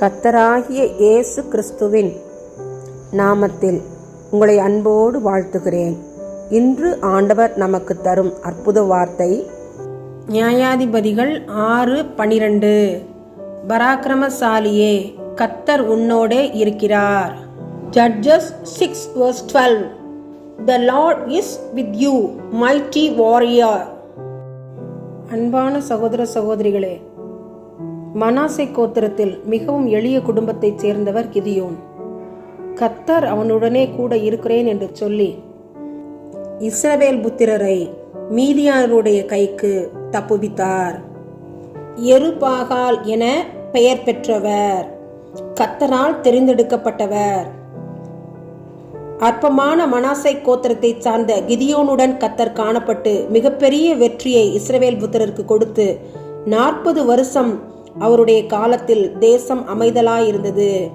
கத்தராகிய இயேசு கிறிஸ்துவின் நாமத்தில் உங்களை அன்போடு வாழ்த்துகிறேன். இன்று ஆண்டவர் நமக்கு தரும் அற்புத வார்த்தை நியாயாதிபதிகள் ஆறு பனிரெண்டு. பராக்கிரமசாலியே கத்தர் உன்னோடே இருக்கிறார். Judges six verse twelve the Lord is with you mighty warrior அன்பான சகோதர சகோதரிகளே மனாசை கோத்திரத்தில் மிகவும் எளிய குடும்பத்தைச் சேர்ந்தவர் கிதியோன். கத்தர் அவனுடனே கூட இருக்கிறேன் என்று சொல்லி இஸ்ரவேல் புத்திரரை மீதியானருடைய கைக்கு தப்புவித்தார். எருபாகால் என பெயர் பெற்றவர். கத்தரால் தெரிந்தெடுக்கப்பட்டவர். அற்பமான மனாசை கோத்திரத்தை சார்ந்த கிதியோனுடன் கத்தர் காணப்பட்டு மிகப்பெரிய வெற்றியை இஸ்ரவேல் புத்திரருக்கு கொடுத்து நாற்பது வருஷம் அவருடைய காலத்தில் தேசம் அமைதலாயிருந்தது.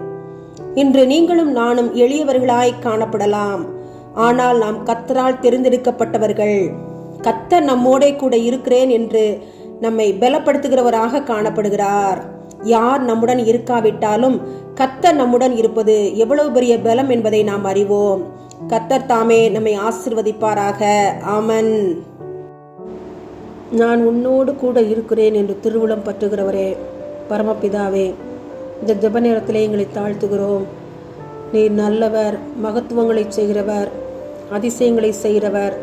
இன்று நீங்களும் நானும் எளியவர்களாய் காணப்படலாம். ஆனால் நாம் கத்தரால் தெரிந்தெடுக்கப்பட்டவர்கள். கத்த நம்மோடே கூட இருக்கிறேன் என்று நம்மை பலப்படுத்துகிறவராக காணப்படுகிறார். யார் நம்முடன் இருக்காவிட்டாலும் கத்தர் நம்முடன் இருப்பது எவ்வளவு பெரிய பலம் என்பதை நாம் அறிவோம். கத்தர் தாமே நம்மை ஆசிர்வதிப்பாராக. ஆமன். நான் உன்னோடு கூட இருக்கிறேன் என்று திருவுளம் பற்றுகிறவரே பரமபிதாவே இந்த ஜெப நேரத்திலே எங்களை தாழ்த்துகிறோம். நீர் நல்லவர் மகத்துவங்களை செய்கிறவர் அதிசயங்களை செய்கிறவர்.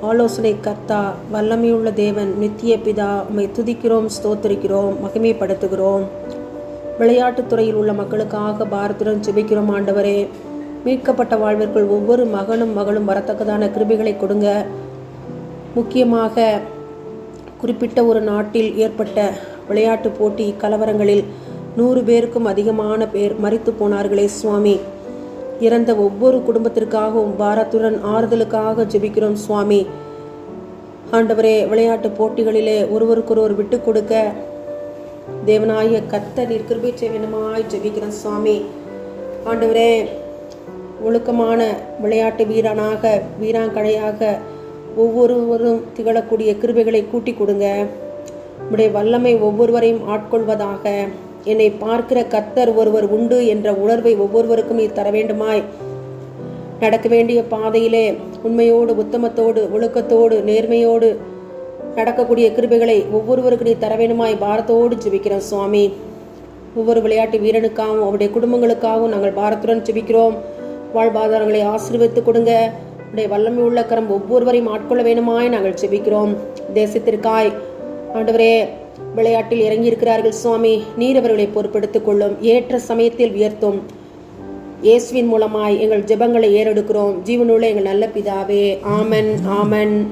ஆலோசனை கர்த்தா வல்லமையுள்ள தேவன் நித்திய பிதா உம்மை துதிக்கிறோம் ஸ்தோத்தரிக்கிறோம் மகிமைப்படுத்துகிறோம். விளையாட்டுத் துறையில் உள்ள மக்களுக்காக பாரத்துடன் ஜெபிக்கிறோம் ஆண்டவரே. மீட்கப்பட்ட வாழ்விற்குள் ஒவ்வொரு மகனும் மகளும் வரத்தக்கதான கிருபிகளை கொடுங்க. முக்கியமாக குறிப்பிட்ட ஒரு நாட்டில் ஏற்பட்ட விளையாட்டு போட்டி கலவரங்களில் நூறு பேருக்கும் அதிகமான பேர் மறித்து போனார்களே சுவாமி. இறந்த ஒவ்வொரு குடும்பத்திற்காகவும் பாரத்துடன் ஆறுதலுக்காக ஜெபிக்கிறோம் சுவாமி. ஆண்டவரே விளையாட்டு போட்டிகளிலே ஒருவருக்கொருவர் விட்டு கொடுக்க தேவனாய கத்த நீர் கிருபை செய்வனமாய் ஜெபிக்கிறோம் சுவாமி. ஆண்டவரே ஒழுக்கமான விளையாட்டு வீரனாக வீராங்கனையாக ஒவ்வொருவரும் திகழக்கூடிய கிருபைகளை கூட்டி கொடுங்க. உடைய வல்லமை ஒவ்வொருவரையும் ஆட்கொள்வதாக. என்னை பார்க்கிற கத்தர் ஒருவர் உண்டு என்ற உணர்வை ஒவ்வொருவருக்கும் நீ தர வேண்டுமாய் நடக்க வேண்டிய பாதையிலே உண்மையோடு உத்தமத்தோடு ஒழுக்கத்தோடு நேர்மையோடு நடக்கக்கூடிய கிருபைகளை ஒவ்வொருவருக்கு நீ தர வேண்டுமாய் பாரத்தோடு ஜெபிக்கிறோம் சுவாமி. ஒவ்வொரு விளையாட்டு வீரனுக்காகவும் அவருடைய குடும்பங்களுக்காகவும் நாங்கள் பாரத்துடன் ஜெபிக்கிறோம். வாழ்வாதாரங்களை ஆசீர்வித்து கொடுங்க. உடைய வல்லமை உள்ள கரம் ஒவ்வொருவரையும் ஆட்கொள்ள வேணுமாய் நாங்கள் ஜெபிக்கிறோம். தேசத்திற்காய் ஆண்டவரே விளையாட்டில் இறங்கி இருக்கிறார்கள் சுவாமி. நீர் அவர்களை பொறுப்பெடுத்துக் கொள்ளும். ஏற்ற சமயத்தில் உயர்த்தும். இயேசுவின் மூலமாய் எங்கள் ஜெபங்களை ஏறெடுக்கிறோம். ஜீவனுள்ள எங்கள் நல்ல பிதாவே. ஆமன் ஆமன்.